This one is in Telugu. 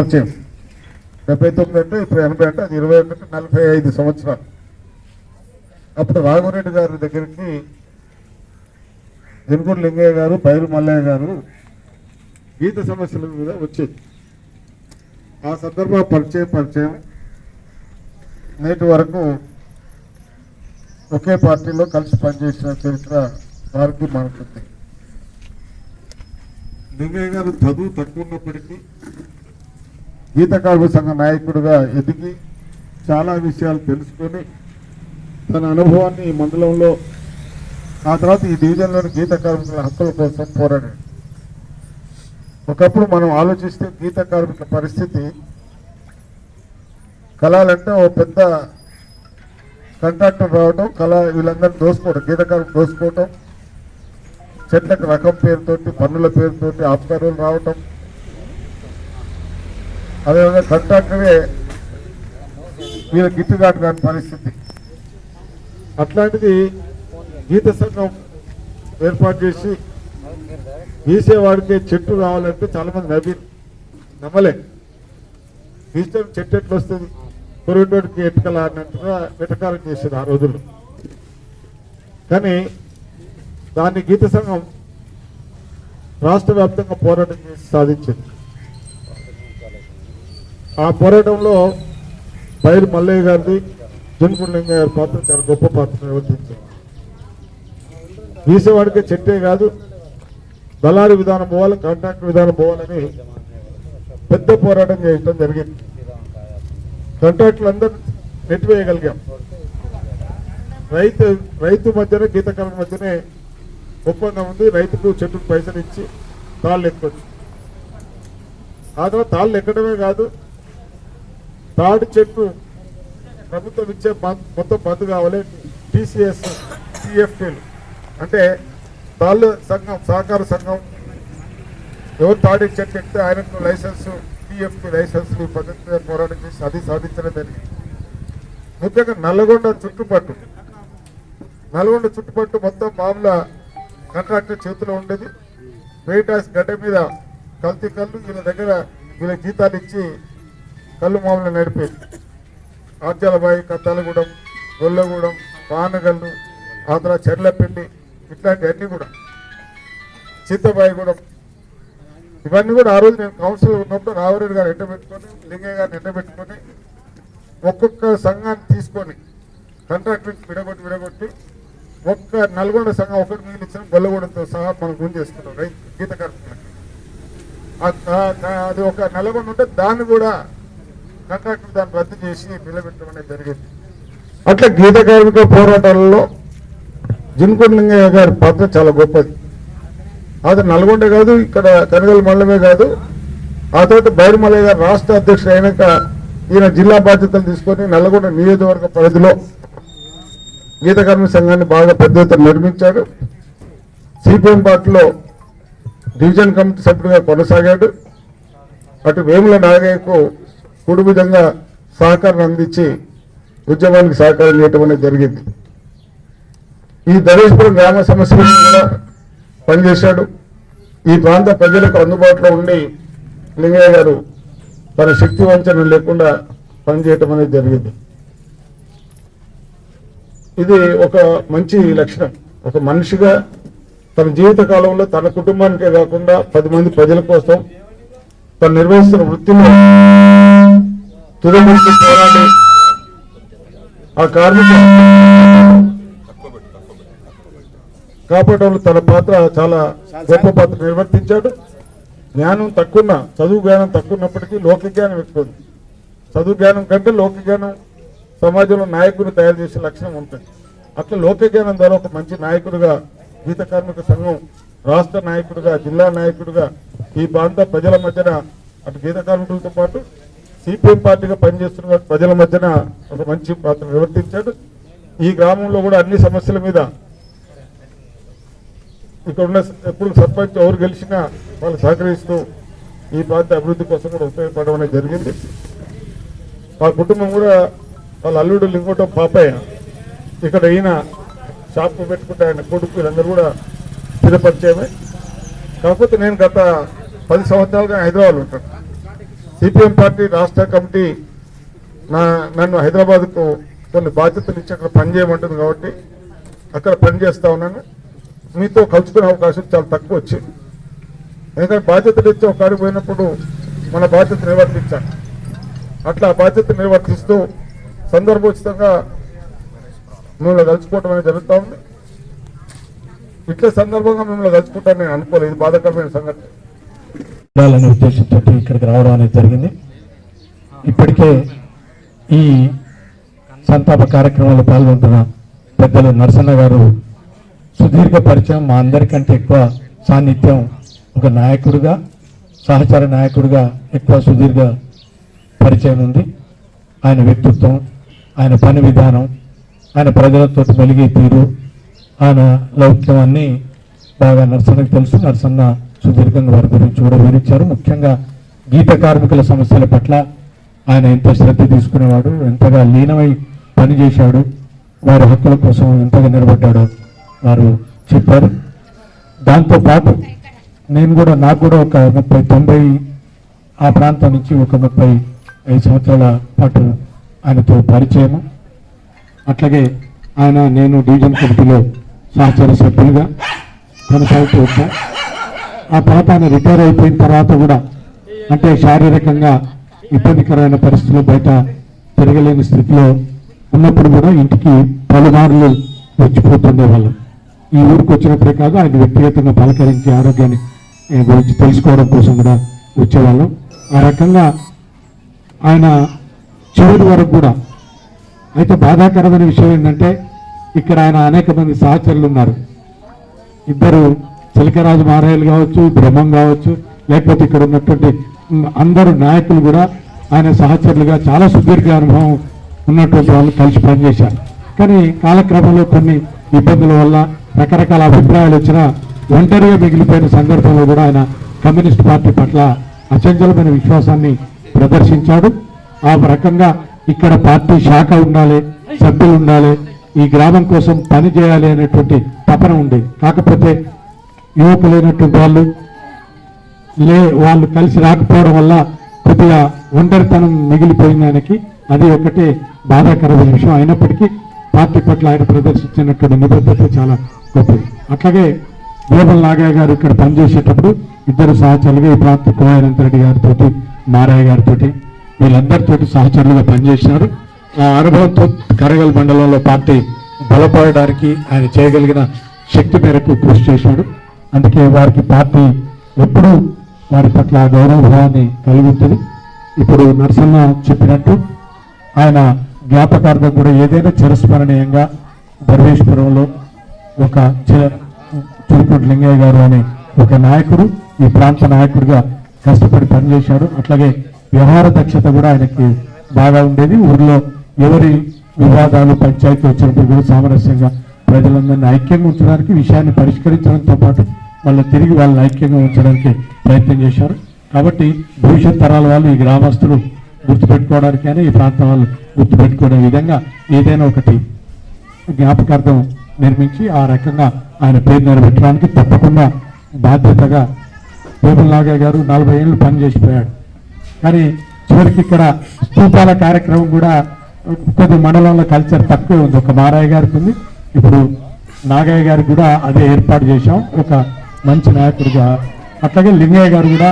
పరిచయం డెబ్బై తొమ్మిది అంటే ఇప్పుడు ఎనభై అంటే అది ఇరవై ఒకటి నలభై ఐదు సంవత్సరాలు. అప్పుడు రాఘవరెడ్డి గారి దగ్గరికి జనగూడు లింగయ్య గారు పైరు మల్లయ్య గారు గీత సమస్యల మీద వచ్చేది. ఆ సందర్భ పరిచయం పరిచయం నేటి వరకు ఒకే పార్టీలో కలిసి పనిచేసిన చరిత్ర వారికి మనకుంది. లింగయ్య గారు చదువు తక్కువ ఉన్నప్పటికీ గీత కార్మిక సంఘ నాయకుడిగా ఎదిగి చాలా విషయాలు తెలుసుకొని తన అనుభవాన్ని ఈ మండలంలో ఆ తర్వాత ఈ డివిజన్లోని గీత కార్మికుల హక్కుల కోసం పోరాడాడు. ఒకప్పుడు మనం ఆలోచిస్తే గీత కార్మికుల పరిస్థితి కళాలంటే ఓ పెద్ద కంట్రాక్టర్ రావడం కళ వీళ్ళందరినీ దోసుకోవడం గీత కార్మికులు దోసుకోవటం చెట్లకు రకం పేరుతోటి పన్నుల పేరుతోటి ఆపకారులు రావటం అదేవిధంగా కంట్రాక్టరే వీళ్ళ గిట్టుబాటు కాని పరిస్థితి. అట్లాంటిది గీత సంఘం ఏర్పాటు చేసి గీసేవాడికి చెట్టు రావాలంటే చాలామంది నవ్వి నమ్మలే. గీస్తే చెట్టు ఎట్లా వస్తుంది పొరుగుడికి ఎట్టుకల అన్నట్టుగా వెటకారం చేసేది ఆ రోజుల్లో. కానీ దాన్ని గీత సంఘం రాష్ట్ర వ్యాప్తంగా పోరాటం చేసి సాధించింది. ఆ పోరాటంలో బయలు మల్లయ్య గారిది జన్మలింగ గారి పాత్ర చాలా గొప్ప పాత్ర నిర్వర్తించారు వీసేవాడికి చెట్టే కాదు దళారి విధానం పోవాలి కాంట్రాక్ట్ విధానం పోవాలని పెద్ద పోరాటం చేయడం జరిగింది. కాంట్రాక్టులు అందరూ నెట్టివేయగలిగాం. రైతు రైతు మధ్యన గీతకాలం మధ్యనే ఒప్పందం ఉంది రైతుకు చెట్టుకు పైసలు ఇచ్చి తాళ్ళు ఎక్కొచ్చు ఆ తర్వాత తాళ్ళు ఎక్కడమే కాదు తాడి చెట్టు ప్రభుత్వం ఇచ్చే మొత్తం బంద్ కావాలి. టీసీఎస్ టీఎఫ్టీలు. అంటే తాళ్ళు సంఘం సహకార సంఘం ఎవరు తాడి చెట్టు ఎక్కితే ఆయనకు లైసెన్సు టీఎఫ్టీ లైసెన్స్ పద్ధతి పోరాటం చేసి అది సాధించడం జరిగింది. ముఖ్యంగా నల్గొండ చుట్టుపట్టు. నల్గొండ చుట్టుపట్టు మొత్తం మామూలు కాంట్రాక్టర్ చేతిలో ఉండేది. వెయిటాస్ గడ్డ మీద కల్తీ కళ్ళు వీళ్ళ దగ్గర వీళ్ళ జీతాలు ఇచ్చి కళ్ళు మామూలు నేర్పేది ఆర్జాలబాయి కత్తాలగూడెం గొల్లగూడెం పానగల్లు ఆంధ్ర చెర్లపిండి ఇట్లాంటివన్నీ కూడా. సీతబాయిగూడెం ఇవన్నీ కూడా ఆ రోజు నేను కౌన్సిల్ ఉన్నప్పుడు రావరెడ్డి గారు ఎండబెట్టుకొని లింగయ్య గారిని ఎండబెట్టుకొని ఒక్కొక్క సంఘాన్ని తీసుకొని కాంట్రాక్టర్ విడగొట్టి విడగొట్టి ఒక్క నల్గొండ సంఘం ఒకటి మిగిలిచ్చిన గొల్లగూడెంతో సహా మనం గురి చేసుకున్నాం రైతు గీత కార్మికులకి అది ఒక నల్గొండ ఉంటే దాన్ని కూడా కాంట్రాక్టర్ దాన్ని రద్దు చేసి నిలబెట్టడం అనేది జరిగింది. అట్లా గీత కార్మిక పోరాటాలలో జిన్కొండ లింగయ్య గారి పాత్ర చాలా గొప్పది. అది నల్గొండ కాదు ఇక్కడ కనగల మండలమే కాదు ఆ తర్వాత బైరుమలయ్య గారు రాష్ట్ర అధ్యక్షుడు అయినాక ఈయన జిల్లా బాధ్యతలు తీసుకొని నల్గొండ నియోజకవర్గ పరిధిలో గీత కార్మిక సంఘాన్ని బాగా పెద్ద ఎత్తున నిర్మించాడు. సిపిఎం పార్టీలో డివిజన్ కమిటీ సభ్యుడిగా కొనసాగాడు. అటు వేముల నాగయ్యకు కుడి విధంగా సహకారం అందించి ఉద్యమానికి సహకారం చేయటం అనేది జరిగింది. ఈ ధనేశ్వరం గ్రామ సమస్య కూడా పనిచేశాడు. ఈ ప్రాంత ప్రజలకు అందుబాటులో ఉండి లింగయ్య గారు తన శక్తి వంచన లేకుండా పనిచేయటం అనేది జరిగింది. ఇది ఒక మంచి లక్షణం. ఒక మనిషిగా తన జీవిత కాలంలో తన కుటుంబానికే కాకుండా పది మంది ప్రజల కోసం తను నిర్వహిస్తున్న వృత్తిలో తుదముడికి పోరాడి ఆ కార్మిక కాపాడంలో తన పాత్ర చాలా గొప్ప పాత్ర నిర్వర్తించాడు. జ్ఞానం తక్కువ చదువు జ్ఞానం తక్కువ ఉన్నప్పటికీ లోక జ్ఞానం ఎక్కువ చదువు జ్ఞానం కంటే లోక జ్ఞానం సమాజంలో నాయకుడిని తయారు చేసే లక్షణం ఉంటుంది. అట్లా లోక జ్ఞానం ద్వారా ఒక మంచి నాయకుడిగా గీత కార్మిక సంఘం రాష్ట్ర నాయకుడిగా జిల్లా నాయకుడిగా ఈ ప్రాంత ప్రజల మధ్యన అటు గీత కార్మికులతో పాటు సిపిఎం పార్టీగా పనిచేస్తున్న ప్రజల మధ్యన ఒక మంచి పాత్ర నిర్వర్తించాడు. ఈ గ్రామంలో కూడా అన్ని సమస్యల మీద ఇక్కడ ఉన్న ఎప్పుడు సర్పంచ్ ఎవరు గెలిచినా వాళ్ళు సహకరిస్తూ ఈ ప్రాంత అభివృద్ధి కోసం కూడా ఉపయోగపడడం అనేది జరిగింది. వాళ్ళ కుటుంబం కూడా వాళ్ళ అల్లుడు లింగోటం పాపయ్య ఇక్కడ ఈయన షాప్ పెట్టుకుంటే ఆయన కొడుకు వీళ్ళందరూ కూడా స్థిరపరిచయమే కాకపోతే నేను గత పది సంవత్సరాలుగా హైదరాబాద్ ఉంటాను సిపిఎం పార్టీ రాష్ట్ర కమిటీ నా నన్ను హైదరాబాద్కు కొన్ని బాధ్యతలు ఇచ్చి అక్కడ పనిచేయమంటుంది కాబట్టి అక్కడ పనిచేస్తా ఉన్నాను. మీతో కలుసుకునే అవకాశం చాలా తక్కువ వచ్చింది. ఎందుకంటే బాధ్యతలు ఇచ్చి ఒకసారి పోయినప్పుడు మన బాధ్యత నిర్వర్తించాలి. అట్లా బాధ్యత నిర్వర్తిస్తూ సందర్భోచితంగా మిమ్మల్ని కలుసుకోవటం అనేది జరుగుతూ ఉంది. ఇట్లే సందర్భంగా మిమ్మల్ని కలుసుకుంటాను నేను అనుకోలేదు. బాధకరమైన బాధాకరమైన సంఘటన. ఉండాలనే ఉద్దేశంతో ఇక్కడికి రావడం అనేది జరిగింది. ఇప్పటికే ఈ సంతాప కార్యక్రమంలో పాల్గొంటున్న పెద్దలు నరసన్న గారు సుదీర్ఘ పరిచయం మా అందరికంటే ఎక్కువ సాన్నిధ్యం ఒక నాయకుడిగా సహచార నాయకుడిగా ఎక్కువ సుదీర్ఘ పరిచయం ఉంది. ఆయన వ్యక్తిత్వం ఆయన పని విధానం ఆయన ప్రజలతో మెలిగే తీరు ఆయన లౌక్యం అన్నీ బాగా నరసన్నకి తెలుసు. నరసన్న సుదీర్ఘంగా వారి గురించి కూడా వివరించారు. ముఖ్యంగా గీత కార్మికుల సమస్యల పట్ల ఆయన ఎంతో శ్రద్ధ తీసుకునేవాడు ఎంతగా లీనమై పనిచేశాడు వారి హక్కుల కోసం ఎంతగా నిలబడ్డాడో వారు చెప్పారు. దాంతోపాటు నేను కూడా నాకు కూడా ఒక ముప్పై తొంభై ఆ ప్రాంతం నుంచి ఒక ముప్పై ఐదు సంవత్సరాల పాటు ఆయనతో పరిచయము. అట్లాగే ఆయన నేను డివిజన్ కమిటీలో సహచర సభ్యులుగా కొనసాగుతూ వచ్చాను ఆ తర్వాత ఆయన రిటైర్ అయిపోయిన తర్వాత కూడా అంటే శారీరకంగా ఇబ్బందికరమైన పరిస్థితుల్లో బయట తిరగలేని స్థితిలో ఉన్నప్పుడు కూడా ఇంటికి పలుమార్లు వచ్చిపోతుండే వాళ్ళం. ఈ ఊరికి వచ్చినప్పుడే కాదు ఆయన వ్యక్తిగతంగా పలకరించి ఆరోగ్యాన్ని గురించి తెలుసుకోవడం కోసం కూడా వచ్చేవాళ్ళం. ఆ రకంగా ఆయన చివరి వరకు కూడా అయితే బాధాకరమైన విషయం ఏంటంటే ఇక్కడ ఆయన అనేక మంది సహచరులు ఉన్నారు. ఇద్దరు చిలకరాజు మారాయలు కావచ్చు బ్రహ్మం కావచ్చు లేకపోతే ఇక్కడ ఉన్నటువంటి అందరు నాయకులు కూడా ఆయన సహచరులుగా చాలా సుదీర్ఘ అనుభవం ఉన్నటువంటి వాళ్ళు కలిసి పనిచేశారు. కానీ కాలక్రమంలో కొన్ని ఇబ్బందుల వల్ల రకరకాల అభిప్రాయాలు వచ్చినా ఒంటరిగా మిగిలిపోయిన సందర్భంలో కూడా ఆయన కమ్యూనిస్ట్ పార్టీ పట్ల అచంచలమైన విశ్వాసాన్ని ప్రదర్శించాడు. ఆ రకంగా ఇక్కడ పార్టీ శాఖ ఉండాలి సభ్యులు ఉండాలి ఈ గ్రామం కోసం పని చేయాలి అనేటువంటి తపన ఉండేది కాకపోతే యువకులైనటువంటి వాళ్ళు లే వాళ్ళు కలిసి రాకపోవడం వల్ల కొద్దిగా ఒంటరితనం మిగిలిపోయింది ఆయనకి. అది ఒకటి బాధాకరమైన విషయం. అయినప్పటికీ పార్టీ పట్ల ఆయన ప్రదర్శించినటువంటి నిబద్ధత చాలా గొప్పది. అట్లాగే గోపల్ నాగయ్య గారు ఇక్కడ పనిచేసేటప్పుడు ఇద్దరు సహచరులుగా ఈ ప్రాంత కోయానంత రెడ్డి గారితో మారయ్య గారితో వీళ్ళందరితోటి సహచరులుగా పనిచేసినారు ఆ అనుభవంతో కరగల్ మండలంలో పార్టీ బలపడడానికి ఆయన చేయగలిగిన శక్తి మేరకు కృషి చేశాడు. అందుకే వారికి పార్టీ ఎప్పుడూ వారి పట్ల గౌరవభావాన్ని కలిగి ఉంటుంది. ఇప్పుడు నరసన్న చెప్పినట్టు ఆయన జ్ఞాపకార్థం కూడా ఏదైనా చిరస్మరణీయంగా ధర్మేశ్వరంలో ఒక చురుకుంటి లింగయ్య గారు అనే ఒక నాయకుడు ఈ ప్రాంత నాయకుడిగా కష్టపడి పనిచేశాడు. అట్లాగే వ్యవహార దక్షత కూడా ఆయనకి బాగా ఉండేది. ఊర్లో ఎవరి వివాదాలు పంచాయతీ వచ్చినప్పుడు కూడా సామరస్యంగా ప్రజలందరినీ ఐక్యంగా ఉంచడానికి విషయాన్ని పరిష్కరించడంతో పాటు వాళ్ళు తిరిగి వాళ్ళని ఐక్యంగా ఉంచడానికి ప్రయత్నం చేశారు. కాబట్టి భవిష్యత్ తరాల వాళ్ళు ఈ గ్రామస్తులు గుర్తుపెట్టుకోవడానికైనా ఈ ప్రాంతం వాళ్ళు గుర్తుపెట్టుకునే విధంగా ఏదైనా ఒకటి జ్ఞాపకార్థం నిర్మించి ఆ రకంగా ఆయన పేరు నిలబెట్టడానికి తప్పకుండా బాధ్యతగా పేపుల నాగయ్య గారు నలభై ఏళ్ళు పనిచేసిపోయాడు కానీ చివరికి ఇక్కడ స్తూపాల కార్యక్రమం కూడా కొద్ది మండలంలో కల్చర్ తక్కువే ఉంది. ఒక మారాయ గారికి ఉంది. ఇప్పుడు నాగయ్య గారికి కూడా అదే ఏర్పాటు చేశాం. ఒక మంచి నాయకుడిగా అట్లాగే లింగయ్య గారు కూడా